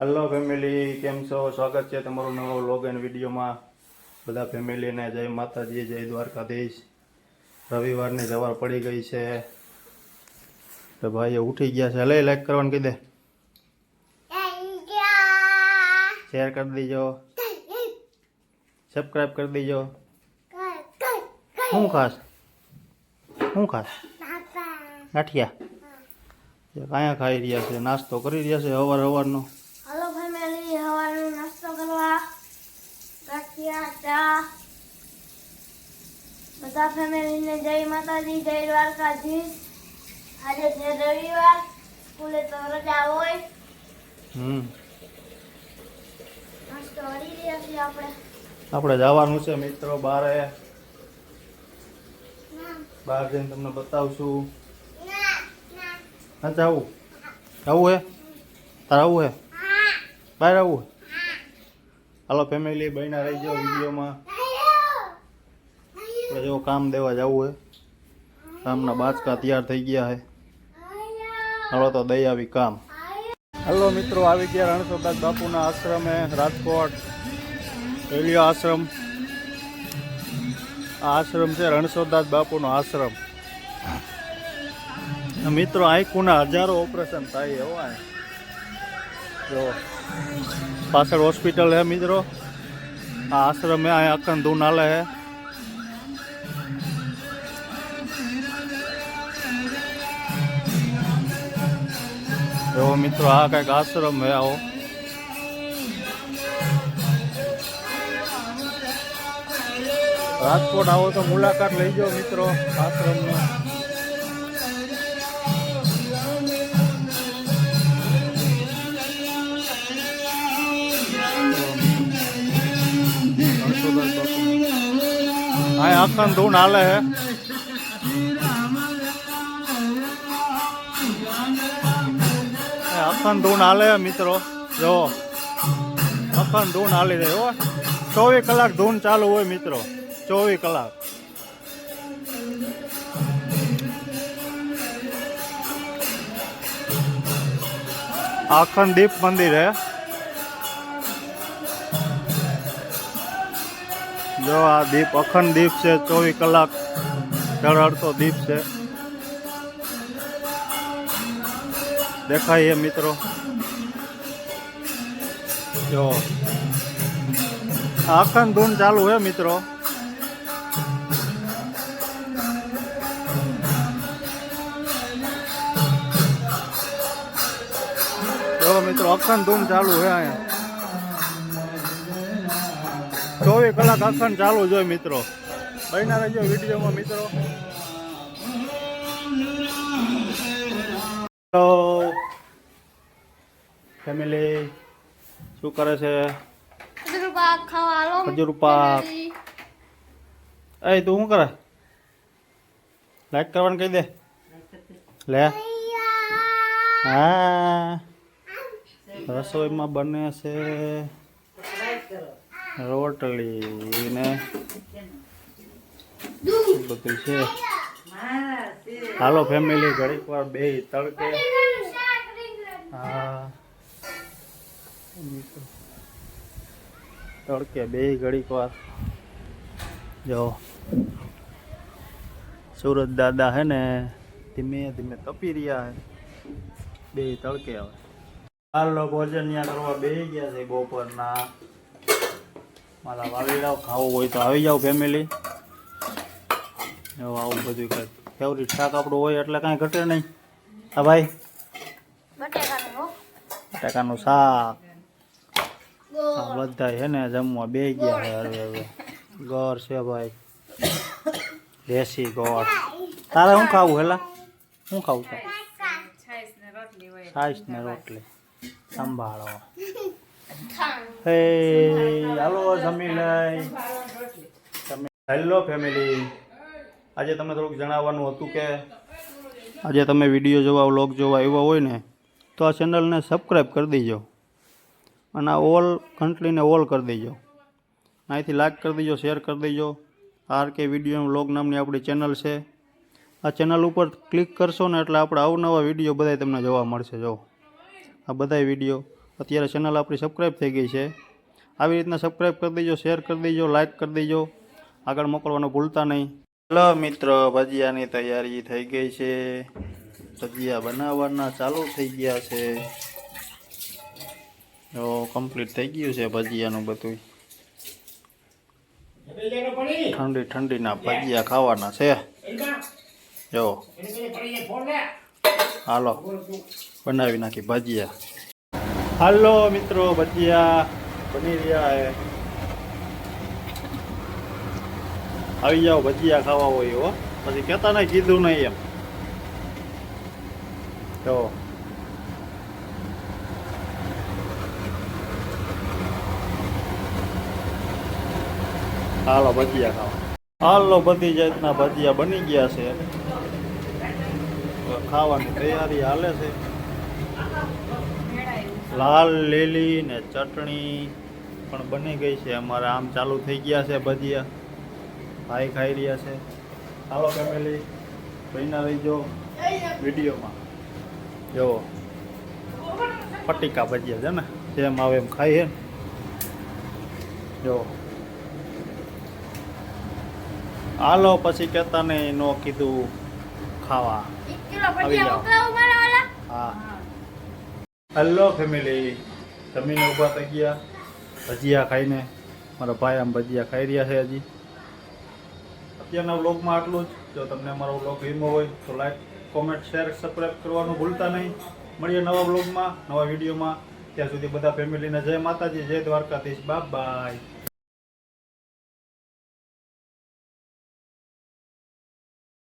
Hello family કેમ છો? સ્વાગત છે તમારું નવો લોગ એન્ડ વિડીયોમાં બધા ફેમિલીને જય માતાજી જય દ્વારકાધીશ. રવિવારની સવાર પડી ગઈ છે. તો ભાઈ ઉઠી ગયા છે. લઈ લાઈક કરવાનું કહી દે શેર કરી દીજો. સબસ્ક્રાઈબ કરી દીજો. શું ખાસ? શું ખાસ? ગાંઠિયા. કાંયા ખાઈ રહ્યા છે? નાસ્તો કરી રહ્યા છે અવાર અવારનો હલો ફેમિલી સવારનો નાસ્તો કરવા ગાંઠિયા બધા ફેમિલીને જય માતાજી જય દ્વારકાધીશ આજે છે રવિવાર સ્કૂલે તો રજા હોય. આપણે. જવાનું છે મિત્રો બારે. બહાર જઈને તમને બતાવશું. હા આવું આવું હે? તારે આવું હે? બહાર આવું હાલો ફેમિલી બહેના, રહી જાઓ વિડીયોમાં. આપણે જો કામ દેવા જવું હે કામના બાચકા તૈયાર થઈ ગયા હે. હાલો, તો દઈ આવી કામ. હલો, મિત્રો, આવી ગયા રણછોડદાસ બાપુના આશ્રમે, રાજકોટ. રેલીઓ આશ્રમ. આ આશ્રમ છે રણછોડદાસ બાપુનો આશ્રમ. મિત્રો આંખોના હજારો ઓપરેશન થાય એવા જો. પાછળ હોસ્પિટલ હે મિત્રો આ આશ્રમ હે અહીંયા અખંડ ધૂન હાલે હે એવો મિત્રો આ કંઈક આશ્રમ હે આવો રાજકોટ આવો તો મુલાકાત લઈ જાઓ મિત્રો આશ્રમનો હા આખા ધૂન હાલે હે. અખંડ ધૂન હાલે મિત્રો. જો. અખંડ ધૂન હાલી રહી હો. ચોવીસ કલાક ધૂન ચાલુ હોય, મિત્રો. ચોવીસ કલાક. આખંડ દીપ મંદિર હે. જો આ દીપ, અખંડ દીપ છે, ચોવીસ કલાક ચઢાડતો દીપ છે. દેખાય એ મિત્રો. જો. આ અખંડ ધૂન ચાલુ હે મિત્રો. જો મિત્રો, અખંડ ધૂન ચાલુ હે અહીંયા. ચોવીસ કલાક અખંડ ચાલુ જોઈએ મિત્રો. બહેના રહેજો વિડીયોમાં મિત્રો. હેલો ફેમિલી શું કરે છે? ખજૂર પાક. એ તું શું કરે? લાઈક કરવાનું કહી દે. લે. હા. રસોઈમાં બને છે. રોટલી ને બધું છે. હાલો ફેમિલી ઘડીક વાર બે તડકે. હા. તડકે બે, ઘડીક વાર. જો. સુરત દાદા હે ને, ધીમે ધીમે તપી રહ્યા હે. બે તડકે આવે હાલો ભોજન ત્યાં કરવા બે ગયા છે બપોરના. મારા લાવ ખાવું હોય તો આવી જાઓ ફેમિલી એવું આવું બધું કંઈક ફેવરિટ શાક આપણું હોય એટલે કાંઈ ઘટે નહીં. હા ભાઈ? બટેકાનું શાક. બધા છે ને જમવા બે ગયા હવે હવે. ગોળ છે ભાઈ. દેશી ગોળ તારે શું ખાવું હેલા? શું ખાવું છે છાશ ને રોટલી. સંભાળો. હે હાલો જમી લઈ હેલો ફેમિલી આજે તમને થોડુંક જણાવવાનું હતું કે આજે તમે વીડિયો જોવા વ્લોગ જોવા આવ્યા હોય ને, તો આ ચેનલને સબસ્ક્રાઈબ કરી દેજો. અને આ ઓલ કન્ટ્રીને ઓલ કરી દેજો. અહીંથી લાઈક કરી દેજો શેર કરી દેજો. આર કે વીડિયો વ્લોગ નામની આપણી ચેનલ છે. આ ચેનલ ઉપર ક્લિક કરશો ને એટલે આપણે અવનવા વીડિયો બધા તમને જોવા મળશે, જો. આ બધાય વીડિયો અત્યારે ચેનલ આપણી સબસ્ક્રાઈબ થઈ ગઈ છે. આવી રીતના સબસ્ક્રાઈબ કરી દેજો શેર કરી દેજો લાઇક કરી દેજો. આગળ મોકલવાનું ભૂલતા નહીં. ચલો મિત્ર, ભજીયાની તૈયારી થઈ ગઈ છે. ભજીયા બનાવવાના ચાલુ થઈ ગયા છે. જો કમ્પ્લીટ થઈ ગયું છે ભજીયાનું બધું ઠંડી ઠંડીના ભજીયા ખાવાના છે. જો. હાલો, બનાવી નાખી ભજીયા. હાલો મિત્રો, ભજીયા બની રહ્યા હે. આવી જાઓ, ભજીયા ખાવા હોય હો. પછી કહેતા નહીં, કીધું નહીં એમ. તો હાલો, ભજીયા ખાવા. હાલો, બધી જાતના ભજીયા બની ગયા છે. ખાવાની તૈયારી હાલે છે. લાલ લીલી ને ચટણી પણ બની ગઈ છે. અમારે આમ ચાલુ થઈ ગયા છે ભજીયા. ભાઈ ખાઈ રહ્યા છે. હાલો ફેમિલી ભાઈના રહીજો વિડીયોમાં. જો પટીકા ભજીયા છે ને જેમ આવે એમ ખાઈએ. ને જો. હાલો પછી કહેતા નહીં નો કીધું ખાવા. આવી જાઓ. હા. હેલો ફેમિલી જમીને ઊભા થઈ ગયા? ભજીયા ખાઈને. મારા ભાઈ આમ ભજીયા ખાઈ રહ્યા છે હજી. અત્યારના વ્લોગમાં આટલું જ. જો તમને અમારો વ્લોગ ગમ્યો હોય તો લાઈક કોમેન્ટ શેર સબસ્ક્રાઈબ કરવાનું ભૂલતા નહીં. મળીએ નવા વ્લોગમાં, નવા વિડીયોમાં. ત્યાં સુધી બધા ફેમિલીને જય માતાજી, જય દ્વારકાધીશ. Bye bye